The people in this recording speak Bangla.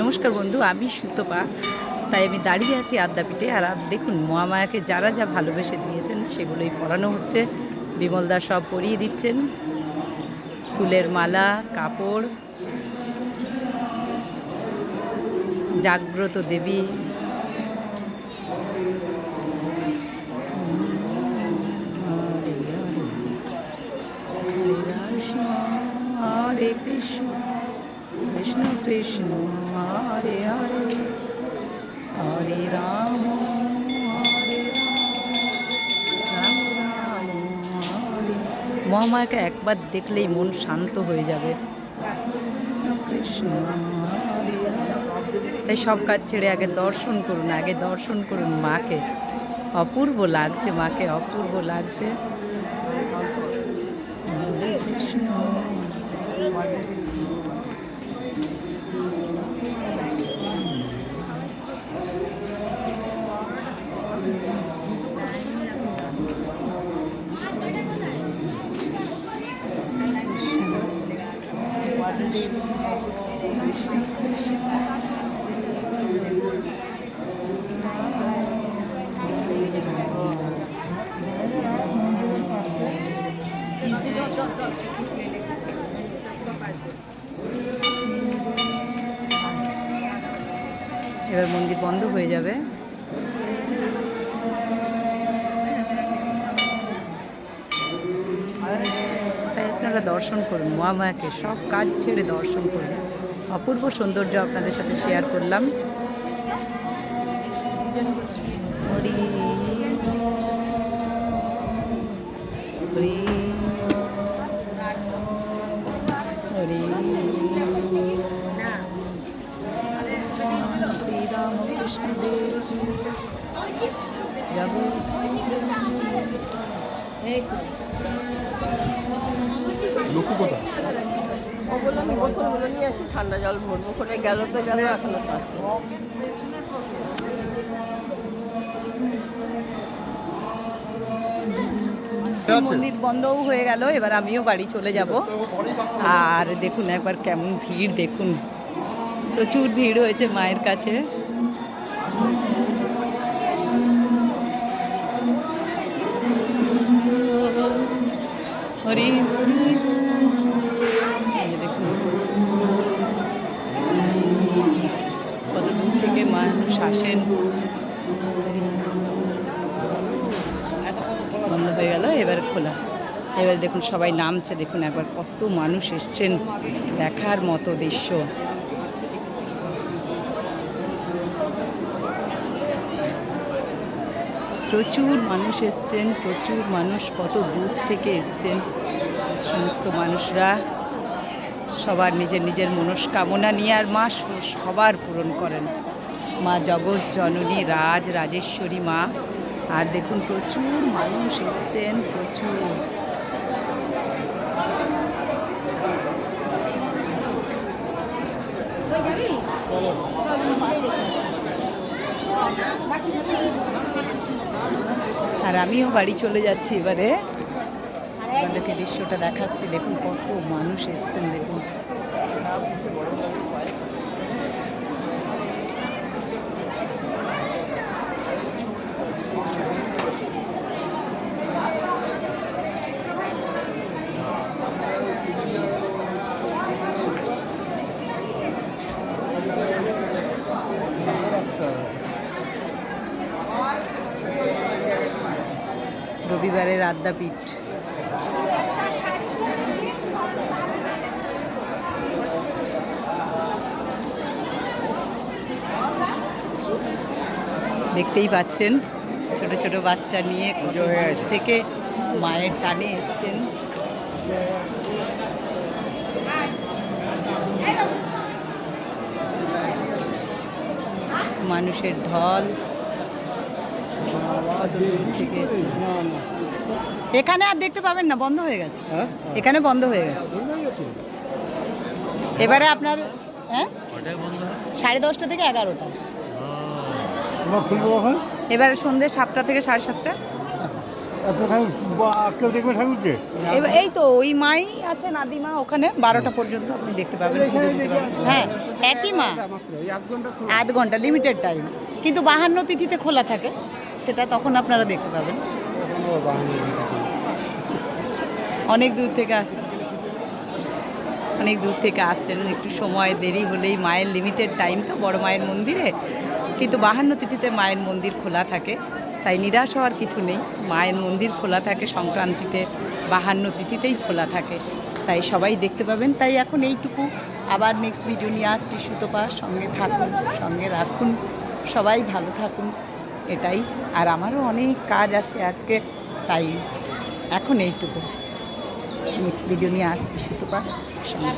নমস্কার বন্ধু, আমি সুতপা। তাই আমি দাঁড়িয়ে আছি আদ্যাপীঠে, আর দেখুন মহামায়াকে যারা যা ভালোবেসে দিয়েছেন, সেগুলোই পড়ানো হচ্ছে। বিমলদা সব পরিয়ে দিচ্ছেন। ফুলের মালা, কাপড়, জাগ্রত দেবী। হরে কৃষ্ণ কৃষ্ণ কৃষ্ণ, হরে হরে হরে রাম। মহামায়াকে একবার দেখলেই মন শান্ত হয়ে যাবে। তাই সব কাজ ছেড়ে আগে দর্শন করুন, আগে দর্শন করুন মাকে অপূর্ব লাগছে মাকে, অপূর্ব লাগছে এবার মন্দির বন্ধ হয়ে যাবে। আপনারা দর্শন করুন, মহামায়াকে সব কাজ ছেড়ে দর্শন করুন। অপূর্ব সৌন্দর্য আপনাদের সাথে শেয়ার করলাম। হরি শ্রীরামকৃষ্ণ লক্ষ্য কোথায়? ওগুলো আমি বোতলগুলো নিয়ে আসি ঠান্ডা জল ভরবো করে গেল তো গেল এখনও মন্দির বন্ধও হয়ে গেল এবার আমিও বাড়ি চলে যাব। আর দেখুন একবার কেমন ভিড় দেখুন। প্রচুর ভিড় হয়েছে মায়ের কাছে। হরি এবার দেখুন, সবাই নামছে, দেখুন একবার কত মানুষ এসছেন দেখার মতো দৃশ্য। প্রচুর মানুষ এসছেন, প্রচুর মানুষ কত দূর থেকে এসছেন, সমস্ত মানুষরা সবার নিজের নিজের মনস্কামনা নিয়ে আর মা সবার পূরণ করেন। মা জগৎ জননী রাজ, রাজেশ্বরী মা। আর দেখুন, প্রচুর মানুষ এসছেন, প্রচুর। আর আমিও বাড়ি চলে যাচ্ছি এবারে। আপনাদেরকে দৃশ্যটা দেখাচ্ছি দেখুন কত মানুষ এসছেন দেখুন। রবিবারের আদ্যাপীঠ। দেখতেই পাচ্ছেন ছোট ছোট বাচ্চা নিয়ে থেকে মায়ের টানে এসছেন। মানুষের ঢল কত দূর থেকে। এখানে আর দেখতে পাবেন না বন্ধ হয়ে গেছে। হ্যাঁ? এখানে বন্ধ হয়ে গেছে। এবারে আপনার হ্যাঁ? সাড়ে দশটা থেকে এগারোটা। এবারে সন্ধ্যে সাতটা থেকে সাড়ে সাতটা। এই তো ওই মাই আছে নাদিমা ওখানে বারোটা পর্যন্ত আপনি দেখতে পাবেন হ্যাঁ একই মা। আধ ঘণ্টা লিমিটেড টাইম কিন্তু বাহান্ন তিথিতে খোলা থাকে সেটা তখন আপনারা দেখতে পাবেন। অনেক দূর থেকে আসছেন অনেক দূর থেকে আসছেন। একটু সময় দেরি হলেই মায়ের লিমিটেড টাইম তো, বড় মায়ের মন্দিরে। কিন্তু বাহান্ন তিথিতে মায়ের মন্দির খোলা থাকে। তাই নিরাশ হওয়ার কিছু নেই। মায়ের মন্দির খোলা থাকে, সংক্রান্তিতে বাহান্ন তিথিতেই খোলা থাকে। তাই সবাই দেখতে পাবেন। তাই এখন এইটুকু। আবার নেক্সট ভিডিও নিয়ে আসছি সুতপা। সঙ্গে থাকুন, সঙ্গে রাখুন। সবাই ভালো থাকুন। এটাই। আর আমারও অনেক কাজ আছে আজকে। তাই এখন এইটুকু। নেক্সট ভিডিও নিয়ে আসছি সুতপা সঙ্গে।